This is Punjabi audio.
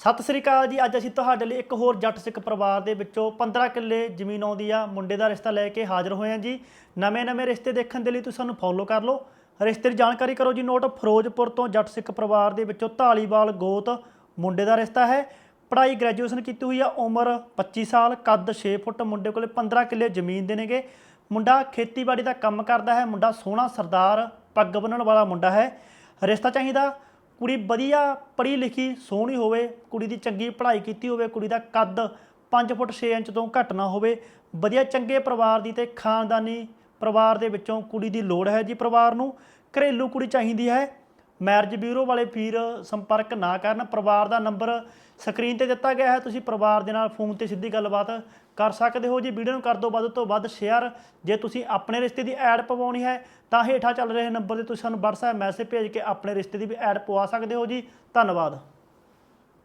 ਸਤਿ ਸ੍ਰੀ ਅਕਾਲ ਜੀ। ਅੱਜ ਅਸੀਂ ਤੁਹਾਡੇ ਲਈ ਇੱਕ ਹੋਰ ਜੱਟ ਸਿੱਖ ਪਰਿਵਾਰ ਦੇ ਵਿੱਚੋਂ 15 ਕਿੱਲੇ ਜ਼ਮੀਨ ਆਉਂਦੀ ਆ। ਮੁੰਡੇ ਦਾ ਰਿਸ਼ਤਾ ਲੈ ਕੇ ਹਾਜ਼ਰ ਹੋਏ ਹਾਂ ਜੀ। ਨਵੇਂ-ਨਵੇਂ ਰਿਸ਼ਤੇ ਦੇਖਣ ਦੇ ਲਈ ਤੁਸੀਂ ਸਾਨੂੰ ਫੋਲੋ ਕਰ ਲਓ। ਰਿਸ਼ਤੇ ਦੀ ਜਾਣਕਾਰੀ ਕਰੋ ਜੀ। ਨੋਟ ਫਿਰੋਜ਼ਪੁਰ ਤੋਂ ਜੱਟ ਸਿੱਖ ਪਰਿਵਾਰ ਦੇ ਵਿੱਚੋਂ ਢਾਲੀਵਾਲ ਗੋਤ ਮੁੰਡੇ ਦਾ ਰਿਸ਼ਤਾ ਹੈ। ਪੜ੍ਹਾਈ ਗ੍ਰੈਜੂਏਸ਼ਨ ਕੀਤੀ ਹੋਈ ਆ। ਉਮਰ 25 ਸਾਲ, ਕੱਦ 6 ਫੁੱਟ, ਮੁੰਡੇ ਕੋਲੇ 15 ਕਿੱਲੇ ਜ਼ਮੀਨ ਦੇ ਨੇਗੇ। ਮੁੰਡਾ ਖੇਤੀਬਾੜੀ ਦਾ ਕੰਮ ਕਰਦਾ ਹੈ। ਮੁੰਡਾ ਸੋਹਣਾ ਸਰਦਾਰ, ਪੱਗ ਬੰਨਣ ਵਾਲਾ ਮੁੰਡਾ ਹੈ। ਰਿਸ਼ਤਾ ਚਾਹੀਦਾ ਕੁੜੀ ਵਧੀਆ ਪੜ੍ਹੀ ਲਿਖੀ, ਸੋਹਣੀ ਹੋਵੇ, ਕੁੜੀ ਦੀ ਚੰਗੀ ਪੜ੍ਹਾਈ ਕੀਤੀ ਹੋਵੇ, ਕੁੜੀ ਦਾ ਕੱਦ 5 ਫੁੱਟ 6 ਇੰਚ ਤੋਂ ਘੱਟ ਨਾ ਹੋਵੇ, ਵਧੀਆ ਚੰਗੇ ਪਰਿਵਾਰ ਦੀ ਤੇ ਖਾਨਦਾਨੀ ਪਰਿਵਾਰ ਦੇ ਵਿੱਚੋਂ ਕੁੜੀ ਦੀ ਲੋੜ ਹੈ ਜੀ ਪਰਿਵਾਰ ਨੂੰ, ਘਰੇਲੂ ਕੁੜੀ ਚਾਹੀਦੀ ਹੈ। ਮੈਰਿਜ ਬਿਊਰੋ ਵਾਲੇ ਵੀਰ ਸੰਪਰਕ ਨਾ ਕਰਨ, ਪਰਿਵਾਰ ਦਾ ਨੰਬਰ ਸਕਰੀਨ ਤੇ ਦਿੱਤਾ ਗਿਆ ਹੈ, ਤੁਸੀਂ ਪਰਿਵਾਰ ਦੇ ਨਾਲ ਫੋਨ ਤੇ ਸਿੱਧੀ ਗੱਲਬਾਤ ਕਰ ਸਕਦੇ ਹੋ ਜੀ। ਵੀਡੀਓ ਨੂੰ ਕਰ ਦਿਓ ਵੱਧ ਤੋਂ ਵੱਧ ਸ਼ੇਅਰ ਜੇ ਤੁਸੀਂ ਆਪਣੇ ਰਿਸ਼ਤੇ ਦੀ ਐਡ ਪਵਾਉਣੀ ਹੈ, ਤਾਂ ਹੇਠਾਂ ਚੱਲ ਰਹੇ ਨੰਬਰ ਤੇ ਤੁਸੀਂ ਸਾਨੂੰ WhatsApp ਮੈਸੇਜ ਭੇਜ ਕੇ ਆਪਣੇ ਰਿਸ਼ਤੇ ਦੀ ਵੀ ਐਡ ਪਵਾ ਸਕਦੇ ਹੋ ਜੀ। ਧੰਨਵਾਦ।